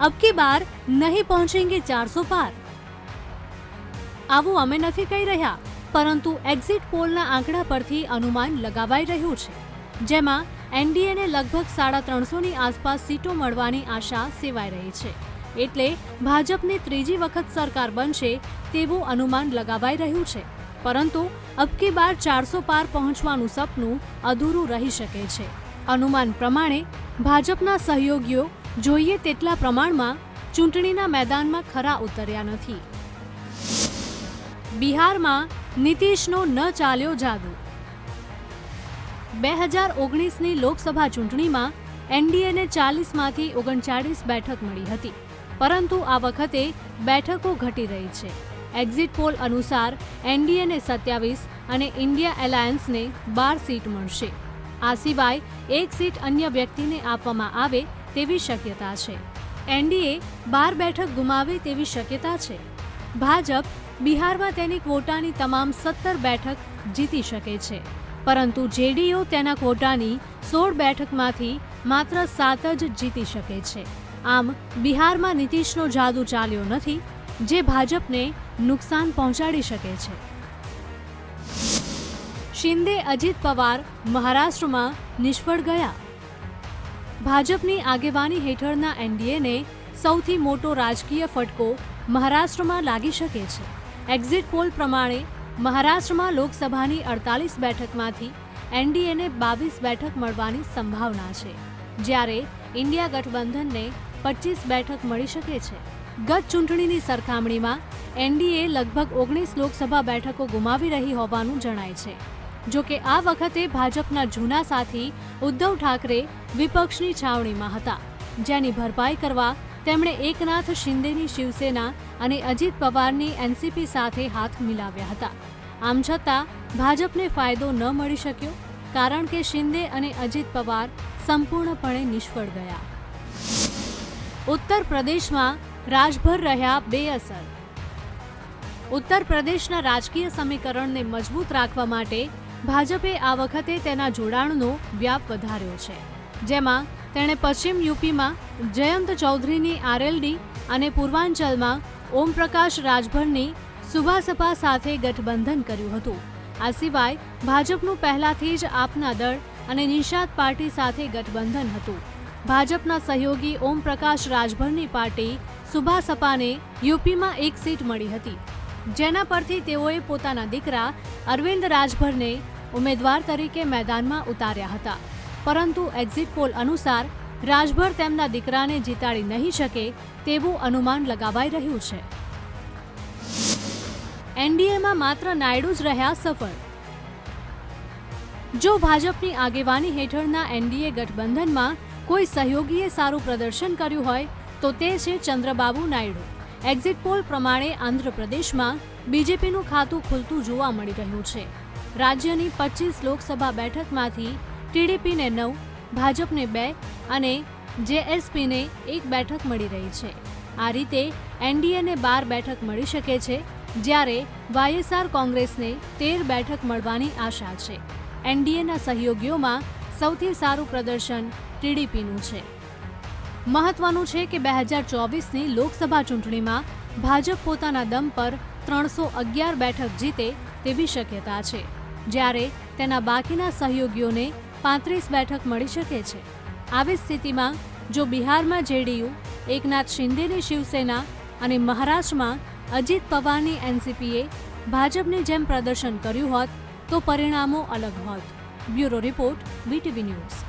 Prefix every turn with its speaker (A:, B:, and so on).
A: અબ કી બાર નહીં પહોંચેંગે ચારસો પાર આવું અમે નથી કહી રહ્યા પરંતુ એક્ઝિટ પોલના આંકડા પરથી અનુમાન લગાવાઈ રહ્યું છે જેમાં એનડીએને લગભગ સાડા ત્રણસોની આસપાસ સીટો મળવાની આશા સેવાઈ રહી છે એટલે ભાજપની ત્રીજી વખત સરકાર બનશે તેવું અનુમાન લગાવાઈ રહ્યું છે પરંતુ અબકી બાર ચારસો પાર પહોંચવાનું સપનું અધૂરું રહી શકે છે અનુમાન પ્રમાણે ભાજપના સહયોગીઓ જોઈએ તેટલા પ્રમાણમાં ચૂંટણીના મેદાનમાં ખરા ઉતર્યા નથી. બિહારમાં નીતિશનો ન ચાલ્યો જાદુ. બે હજાર ઓગણીસની લોકસભા ચૂંટણીમાં એનડીએને ચાલીસમાંથી ઓગણચાળીસ બેઠક મળી હતી. પરંતુ આ વખતે બેઠકો ઘટી રહી છે. એક્ઝિટ પોલ અનુસાર એનડીએને સત્યાવીસ અને ઇન્ડિયા એલાયન્સને બાર સીટ મળશે. આ સિવાય એક સીટ અન્ય વ્યક્તિને આપવામાં આવે તેવી શક્યતા છે. એનડીએ બાર બેઠક ગુમાવે તેવી શક્યતા છે. ભાજપ બિહારમાં તેની ક્વોટાની તમામ સત્તર બેઠક જીતી શકે છે. પરંતુ જેડીયુ તેના ક્વોટાની સોળ બેઠકમાંથી માત્ર સાત જ જીતી શકે છે. આમ બિહારમાં નીતિશનો જાદુ ચાલ્યો નથી, જે ભાજપને નુકસાન પહોંચાડી શકે છે. શિંદે અજીત પવાર મહારાષ્ટ્રમાં નિષ્ફળ ગયા. ભાજપની આગેવાની હેઠળના એનડીએને સૌથી મોટો રાજકીય ફટકો મહારાષ્ટ્રમાં લાગી શકે છે. એક્ઝિટ પોલ પ્રમાણે મહારાષ્ટ્રમાં લોકસભાની અડતાલીસ બેઠકમાંથી એનડીએને બાવીસ બેઠક મળવાની સંભાવના છે. જ્યારે ઇન્ડિયા ગઠબંધનને પચીસ બેઠક મળી શકે છે. ગત ચૂંટણીની સરખામણીમાં એનડીએ લગભગ ઓગણીસ લોકસભા બેઠકો ગુમાવી રહી હોવાનું જણાય છે. જો કે આ વખતે ભાજપના જૂના સાથી ઉદ્ધવ ઠાકરે વિપક્ષની છાવણીમાં હતા. જેની ભરપાઈ કરવા તેમણે એકનાથ શિંદેની શિવસેના અને અજીત પવારની એનસીપી સાથે હાથ મિલાવ્યા હતા. આમ છતાં ભાજપને ફાયદો ન મળી શક્યો, કારણ કે શિંદે અને અજીત પવાર સંપૂર્ણપણે નિષ્ફળ ગયા. ઉત્તર પ્રદેશમાં રાજભર રહ્યા બેઅસર. ઉત્તર પ્રદેશના રાજકીય સમીકરણને મજબૂત રાખવા માટે ભાજપે આ વખતે તેના જોડાણનો વ્યાપ વધાર્યો છે. જેમાં તેણે પશ્ચિમ યુપીમાં જયંત ચૌધરીની આરએલડી અને પૂર્વાંચલમાં ઓમપ્રકાશ રાજભરની સુભાસપા સાથે ગઠબંધન કર્યું હતું. આ સિવાય ભાજપનું પહેલાથી જ આપના દળ અને નિષાદ પાર્ટી સાથે ગઠબંધન હતું. ભાજપના સહયોગી ઓમપ્રકાશ રાજભરની પાર્ટી સુભાસપાને યુપીમાં એક સીટ મળી હતી. જેના પરથી તેઓએ પોતાના દીકરા અરવિંદ રાજભરને ઉમેદવાર તરીકે મેદાનમાં ઉતાર્યા હતા. પરંતુ એક્ઝિટ પોલ અનુસાર રાજભર તેમના દીકરાને જીતાડી નહીં શકે તેવું અનુમાન લગાવાઈ રહ્યું છે. એનડીએમાં માત્ર નાયડુ જ રહ્યા સફળ. જો ભાજપની આગેવાની હેઠળના એનડીએ ગઠબંધનમાં કોઈ સહયોગીએ સારું પ્રદર્શન કર્યું હોય તો તે છે ચંદ્રબાબુ નાયડુ. એક્ઝિટ પોલ પ્રમાણે આંધ્રપ્રદેશમાં બીજેપીનું ખાતું ખુલતું જોવા મળી રહ્યું છે. રાજ્યની પચીસ લોકસભા બેઠકમાંથી ટીડીપીને નવ, ભાજપને બે અને જેએસપીને એક બેઠક મળી રહી છે. આ રીતે એનડીએને બાર બેઠક મળી શકે છે, જ્યારે વાયએસઆર કોંગ્રેસને તેર બેઠક મળવાની આશા છે. એનડીએના સહયોગીઓમાં સૌથી સારું પ્રદર્શન ટીડીપીનું છે. મહત્વનું છે કે બે હજાર ચોવીસની લોકસભા ચૂંટણીમાં ભાજપ પોતાના દમ પર ત્રણસો અગિયાર બેઠક જીતે તેવી શક્યતા છે, જ્યારે તેના બાકીના સહયોગીઓને પાંત્રીસ બેઠક મળી શકે છે. આવી સ્થિતિમાં જો બિહારમાં જેડીયુ, એકનાથ શિંદેની શિવસેના અને મહારાષ્ટ્રમાં અજીત પવારની એનસીપીએ ભાજપની જેમ પ્રદર્શન કર્યું હોત, તો પરિણામો અલગ હોત. Bureau report, VTV news.